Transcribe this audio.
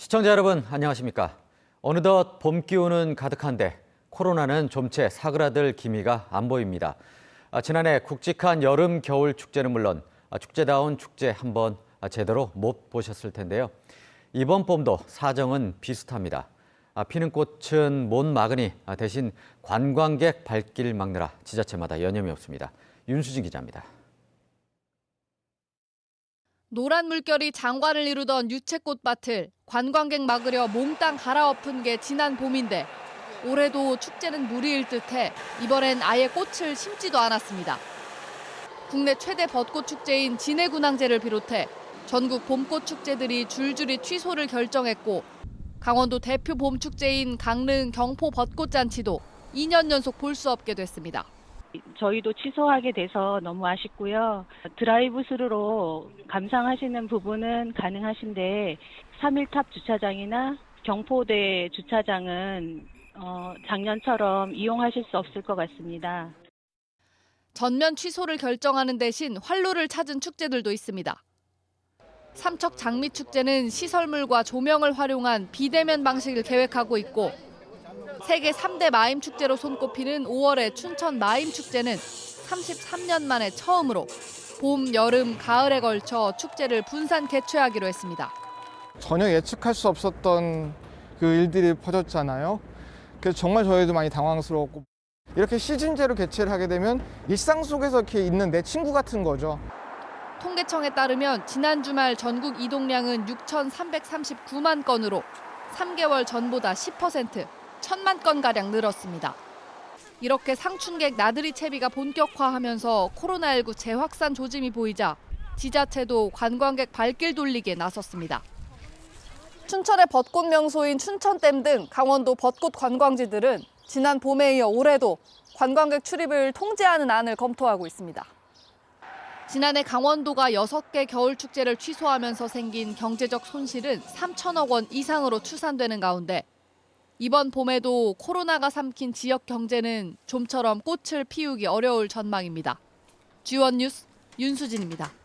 시청자 여러분 안녕하십니까? 어느덧 봄 기운은 가득한데 코로나는 좀채 사그라들 기미가 안 보입니다. 아, 지난해 굵직한 여름 겨울 축제는 물론 아, 축제다운 축제 한번 아, 제대로 못 보셨을 텐데요. 이번 봄도 사정은 비슷합니다. 아, 피는 꽃은 못 막으니 아, 대신 관광객 발길 막느라 지자체마다 여념이 없습니다. 윤수진 기자입니다. 노란 물결이 장관을 이루던 유채꽃밭을 관광객 막으려 몽땅 갈아엎은 게 지난 봄인데 올해도 축제는 무리일 듯해 이번엔 아예 꽃을 심지도 않았습니다. 국내 최대 벚꽃 축제인 진해군항제를 비롯해 전국 봄꽃 축제들이 줄줄이 취소를 결정했고 강원도 대표 봄 축제인 강릉 경포 벚꽃 잔치도 2년 연속 볼 수 없게 됐습니다. 저희도 취소하게 돼서 너무 아쉽고요. 드라이브 스루로 감상하시는 부분은 가능하신데 3일탑 주차장이나 경포대 주차장은 어, 작년처럼 이용하실 수 없을 것 같습니다. 전면 취소를 결정하는 대신 활로를 찾은 축제들도 있습니다. 삼척 장미 축제는 시설물과 조명을 활용한 비대면 방식을 계획하고 있고 세계 3대 마임 축제로 손꼽히는 5월의 춘천 마임 축제는 33년 만에 처음으로 봄, 여름, 가을에 걸쳐 축제를 분산 개최하기로 했습니다. 전혀 예측할 수 없었던 그 일들이 퍼졌잖아요. 그래서 정말 저희도 많이 당황스러웠고 이렇게 시즌제로 개최를 하게 되면 일상 속에서 이렇게 있는 내 친구 같은 거죠. 통계청에 따르면 지난 주말 전국 이동량은 6,339만 건으로 3개월 전보다 10%, 1,000만 건 가량 늘었습니다. 이렇게 상춘객 나들이 채비가 본격화하면서 코로나19 재확산 조짐이 보이자 지자체도 관광객 발길 돌리기에 나섰습니다. 춘천의 벚꽃 명소인 춘천댐 등 강원도 벚꽃 관광지들은 지난 봄에 이어 올해도 관광객 출입을 통제하는 안을 검토하고 있습니다. 지난해 강원도가 6개 겨울 축제를 취소하면서 생긴 경제적 손실은 3천억 원 이상으로 추산되는 가운데 이번 봄에도 코로나가 삼킨 지역 경제는 좀처럼 꽃을 피우기 어려울 전망입니다. 지원 뉴스 윤수진입니다.